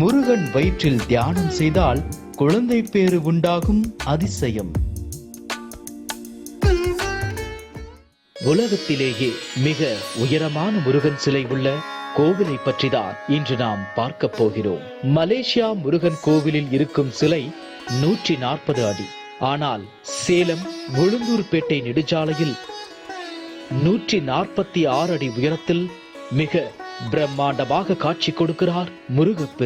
முருகன் வயிற்றில் தியானம் செய்தால் குழந்தை பேறு உண்டாகும் அதிசயம். உலகத்திலேயே மிக உயரமான முருகன் சிலை உள்ள கோவிலை பற்றிதான் இன்று நாம் பார்க்க போகிறோம். மலேசியா முருகன் கோவிலில் இருக்கும் சிலை நூற்றி நாற்பது அடி. ஆனால் சேலம் உளுந்தூர்பேட்டை நெடுஞ்சாலையில் நூற்றி நாற்பத்தி ஆறு அடி உயரத்தில் மிக பிரம்மாண்டமாக காட்சி கொடுக்கிறார் முருகப்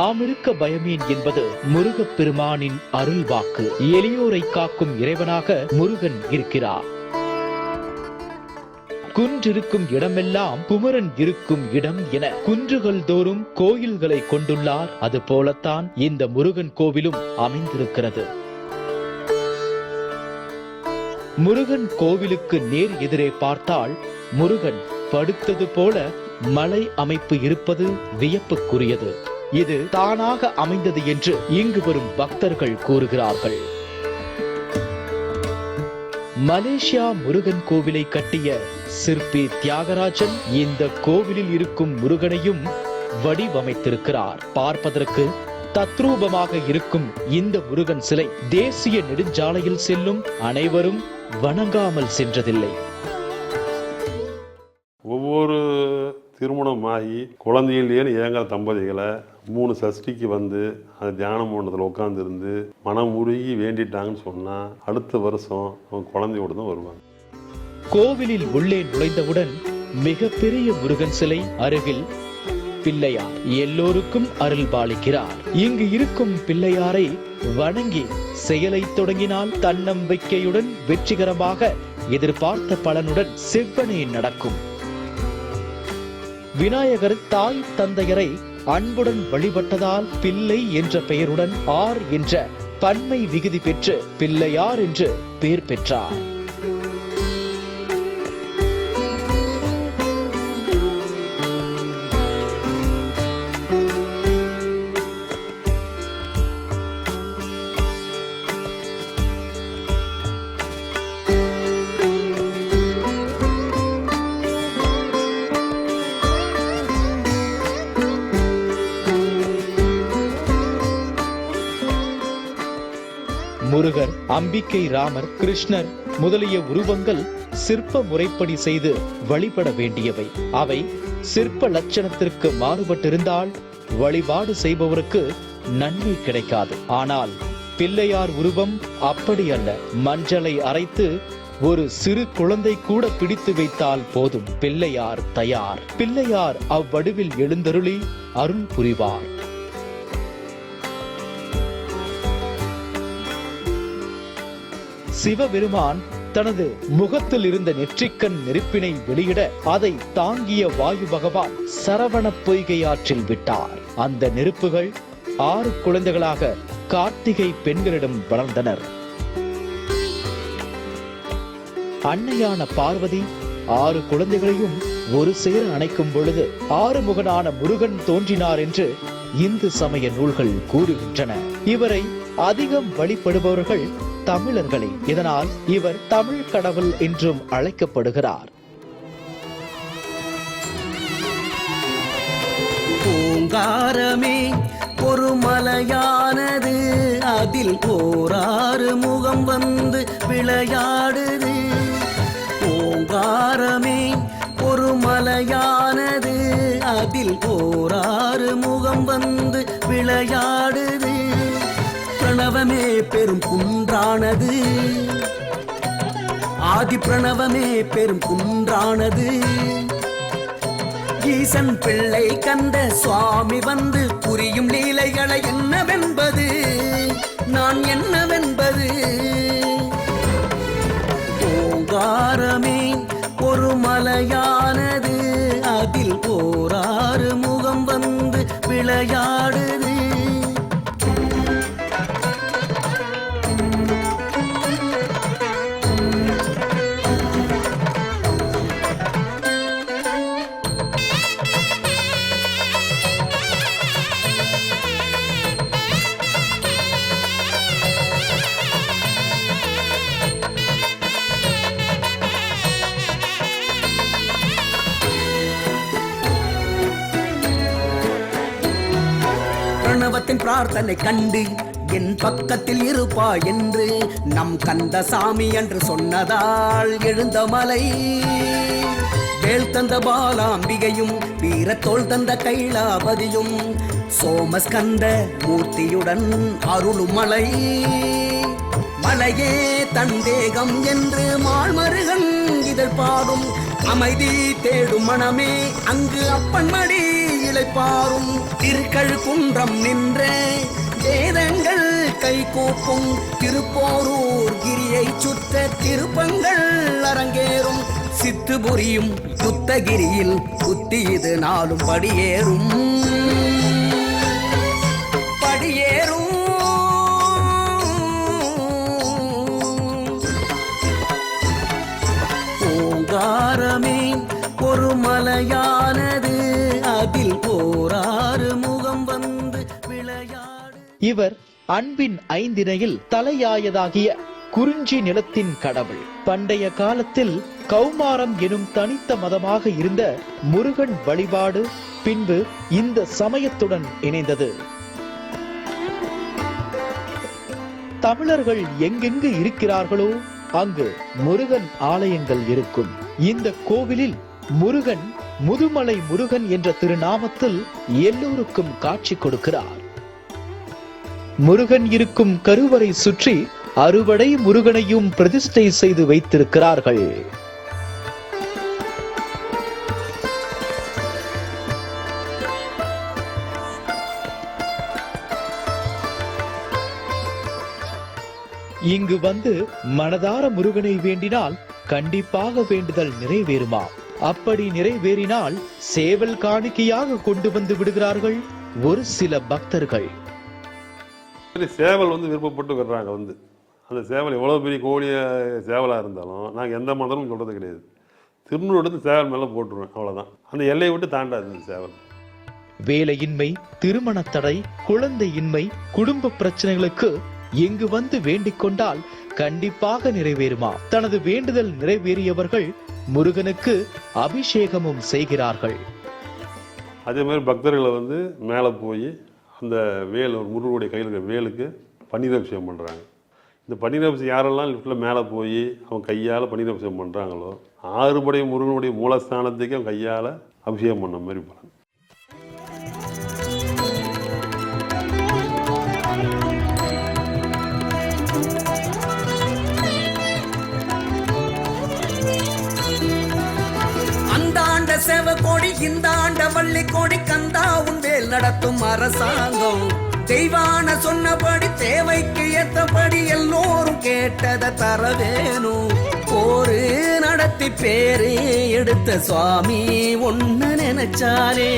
பெருமான் யாமிருக்க பயமேன் என்பது முருகப் பெருமானின் அருள் வாக்கு எளியோரை காக்கும் இறைவனாக முருகன் இருக்கிறார். குன்றிருக்கும் இடமெல்லாம் குமரன் இருக்கும் இடம் என குன்றுகள் தோறும் கோயில்களை கொண்டுள்ளார். அது போலத்தான் இந்த முருகன் கோவிலும் அமைந்திருக்கிறது. முருகன் கோவிலுக்கு நேர் எதிரே பார்த்தால் முருகன் படுத்தது போல மலை அமைப்பு இருப்பது வியப்புக்குரியது. இது தானாக அமைந்தது என்று இங்கு வரும் பக்தர்கள் கூறுகிறார்கள். மலேசியா முருகன் கோவிலை கட்டிய சிற்பி தியாகராஜன் இந்த கோவிலில் இருக்கும் முருகனையும் வடிவமைத்திருக்கிறார். பார்ப்பதற்கு தத்ரூபமாக இருக்கும் இந்த முருகன் சிலை தேசிய நெடுஞ்சாலையில் செல்லும் அனைவரும் வணங்காமல் சென்றதில்லை. ஆகி குழந்தையிலேன்னு ஏங்குற தம்பதிகளை மூணு சஷ்டிக்கு வந்து அந்த தியான மண்டலத்தில் உட்காந்துருந்து மனம் உருகி வேண்டிட்டாங்கன்னு சொன்னால் அடுத்த வருஷம் அவங்க குழந்தையோடு தான் வருவாங்க. கோவிலில் உள்ளே நுழைந்தவுடன் மிகப்பெரிய முருகன் சிலை அருகில் பிள்ளையார் எல்லோருக்கும் அருள் பாலிக்கிறார் இங்கு இருக்கும் பிள்ளையாரை வணங்கி செயலை தொடங்கினால் தன்னம்பிக்கையுடன் வெற்றிகரமாக எதிர்பார்த்த பலனுடன் செவ்வனே நடக்கும். விநாயகர் தாய் தந்தையரை அன்புடன் வழிபட்டதால் பிள்ளை என்ற பெயருடன் ஆர் என்ற பன்மை விகுதி பெற்று பிள்ளையார் என்று பெயர் பெற்றார். முருகர் அம்பிக்கை ராமர் கிருஷ்ணர் முதலிய உருவங்கள் சிற்ப முறைப்படி செய்து வழிபட வேண்டியவை. அவை சிற்ப லட்சணத்திற்கு மாறுபட்டிருந்தால் வழிபாடு செய்பவருக்கு நன்மை கிடைக்காது. ஆனால் பிள்ளையார் உருவம் அப்படி அல்ல. மஞ்சளை அரைத்து ஒரு சிறு குழந்தை கூட பிடித்து வைத்தால் போதும். பிள்ளையார் தயார். பிள்ளையார் அவ்வடிவில் எழுந்தருளி அருள் புரிவார். சிவபெருமான் தனது முகத்தில் இருந்த நெற்றிக்கண் நெருப்பினை வெளியிட அதை தாங்கிய வாயு பகவான் சரவண பொய்கை ஆற்றில் விட்டார். அந்த நெருப்புகள் ஆறு குழந்தைகளாக கார்த்திகை பெண்களிடம் வளர்ந்தனர். அன்னையான பார்வதி ஆறு குழந்தைகளையும் ஒரு சேர அணைக்கும் பொழுது ஆறுமுகனான முருகன் தோன்றினார் என்று இந்து சமய நூல்கள் கூறுகின்றன. இவரை அதிகம் வழிபடுபவர்கள் தமிழர்களே இதனால் இவர் தமிழ் கடவுள் என்றும் அழைக்கப்படுகிறார். பூங்காரமே ஒரு மலையானது அதில் ஓராறு முகம் வந்து விளையாடுது. பூங்காரமே ஒரு மலையானது அதில் ஓராறு முகம் வந்து விளையாடுது. பிரணவமே பெரும் குன்றானது. ஆதி பிரணவமே பெரும் குன்றானது. ஈசன் பிள்ளை கந்த சுவாமி வந்து புரியும் லீலைகளை என்னவென்பது? நான் என்னவென்பது? ஓங்காரமே ஒரு மலையானது. அதில் போராறு முகம் வந்து விளையாடு பிரார்த்தனை கண்டு என் பக்கத்தில் இருப்பா என்று நம் கந்தசாமி என்று சொன்னதால் எழுந்த மலை. வேல் தந்த பாலாம்பிகையும் வீரத்தோல் தந்த கைலாபதியும் சோமஸ்கந்த மூர்த்தியுடன் அருளும் மலை. மலையே தந்தேகம் என்று மாழ்மருகன் இதழ் பாடும் அமைதி தேடும் மனமே அங்கு அப்பன் மடி இளைப்பாரும் திருக்கள் குன்றம் நின்ற. வேதங்கள் கை கூப்பும் திருப்போரூர் கிரியை சுத்த திருப்பங்கள் அரங்கேறும். சித்துபுரியும் புத்தகிரியில் புத்தி இது நாளும் படியேறும் படியேறும். இவர் அன்பின் ஐந்தினையில் தலையாயதாகிய குறிஞ்சி நிலத்தின் கடவுள். பண்டைய காலத்தில் கௌமாரம் எனும் தனித்த மதமாக இருந்த முருகன் வழிபாடு பின்பு இந்த சமயத்துடன் இணைந்தது. தமிழர்கள் எங்கெங்கு இருக்கிறார்களோ அங்கு முருகன் ஆலயங்கள் இருக்கும். இந்த கோவிலில் முருகன் முதுமலை முருகன் என்ற திருநாமத்தில் எல்லோருக்கும் காட்சி கொடுக்கிறார். முருகன் இருக்கும் கருவறை சுற்றி அறுவடை முருகனையும் பிரதிஷ்டை செய்து வைத்திருக்கிறார்கள். இங்கு வந்து மனதார முருகனை வேண்டினால் கண்டிப்பாக வேண்டுதல் நிறைவேறுமா? அப்படி நிறைவேறினால் சேவல் காணிக்கையாக கொண்டு வந்து விடுகிறார்கள் ஒரு சில பக்தர்கள். சேவல் வந்து விருப்பப்பட்டு வர்றாங்க வந்து. அந்த சேவல் எவ்வளோ பெரிய கோழிய சேவலாக இருந்தாலும் நாங்கள் எந்த மதமும் சொல்கிறது கிடையாது. திருநூறு எடுத்து சேவல் மேலே போட்டுருவேன் அவ்வளோதான் அந்த எல்லையை விட்டு தாண்டாது இந்த சேவல். வேலையின்மை திருமண தடை குழந்தையின்மை குடும்ப பிரச்சனைகளுக்கு இங்கு வந்து வேண்டிக் கொண்டால் கண்டிப்பாக நிறைவேறுமா? தனது வேண்டுதல் நிறைவேறியவர்கள் முருகனுக்கு அபிஷேகமும் செய்கிறார்கள். அதே மாதிரி பக்தர்களை வந்து மேலே போய் அந்த வேல் ஒரு முருகனுடைய கையில் இருக்கிற வேலுக்கு பன்னீரபிஷேகம் பண்ணுறாங்க இந்த பன்னீர் யாரெல்லாம் லிஃப்ட்டில் மேலே போய் அவன் கையால் பன்னீரபிஷேகம் பண்ணுறாங்களோ ஆறுபடை முருகனுடைய மூலஸ்தானத்துக்கு அவன் கையால் அபிஷேகம் பண்ண மாதிரி பலன் அந்த ஆண்ட செவ கோடி இந்த ஆண்ட வள்ளி கோடி கந்தா உன் நடத்தும் அரசாங்கம். தெய்வான சொன்னபடி தேவைக்கு ஏத்தபடி எல்லோரும் கேட்டதை தர வேணும் போரு நடத்தி பேரு எடுத்த சுவாமி ஒன்னு நினைச்சாரே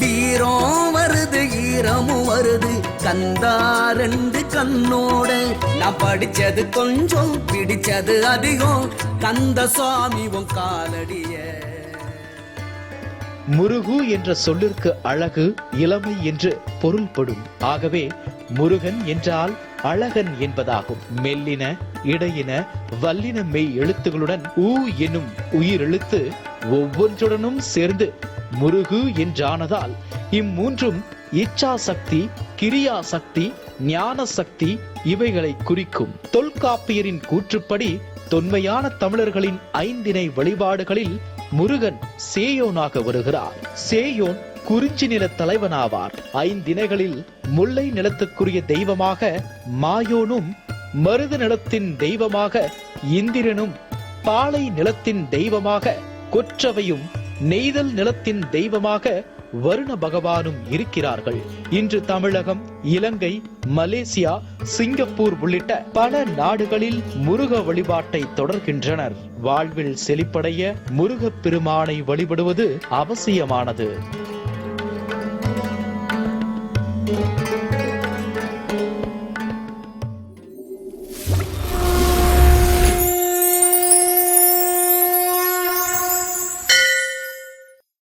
வீரம் வருது ஈரமும் வருது. கந்தா ரெண்டு கண்ணோட நான் படிச்சது கொஞ்சம் பிடிச்சது அதிகம். கந்த சுவாமி உன் காலடிய முருகு என்ற சொல்லிற்கு அழகு இளமை என்று பொருள்படும். ஆகவே முருகன் என்றால் அழகன் என்பதாகும். மெல்லின இடையின வல்லின மெய் எழுத்துகளுடன் ஊ என்னும் உயிரெழுத்து ஒவ்வொன்றுடனும் சேர்ந்து முருகு என்றானதால் இம்மூன்றும் இச்சா சக்தி கிரியா சக்தி ஞான சக்தி இவைகளை குறிக்கும். தொல்காப்பியரின் கூற்றுப்படி தொன்மையான தமிழர்களின் ஐந்திணை வழிபாடுகளில் முருகன் சேயோனாக வருகிறார். சேயோன் குறிஞ்சி நில தலைவனாவார். ஐந்தினைகளில் முல்லை நிலத்துக்குரிய தெய்வமாக மாயோனும் மருது நிலத்தின் தெய்வமாக இந்திரனும் பாலை நிலத்தின் தெய்வமாக கொற்றவையும் நெய்தல் நிலத்தின் தெய்வமாக வருண பகவானும் இருக்கிறார்கள். இன்று தமிழகம் இலங்கை மலேசியா சிங்கப்பூர் உள்ளிட்ட பல நாடுகளில் முருக வழிபாட்டை தொடர்கின்றனர். வாழ்வில் செழிப்படைய முருகப் பெருமானை வழிபடுவது அவசியமானது.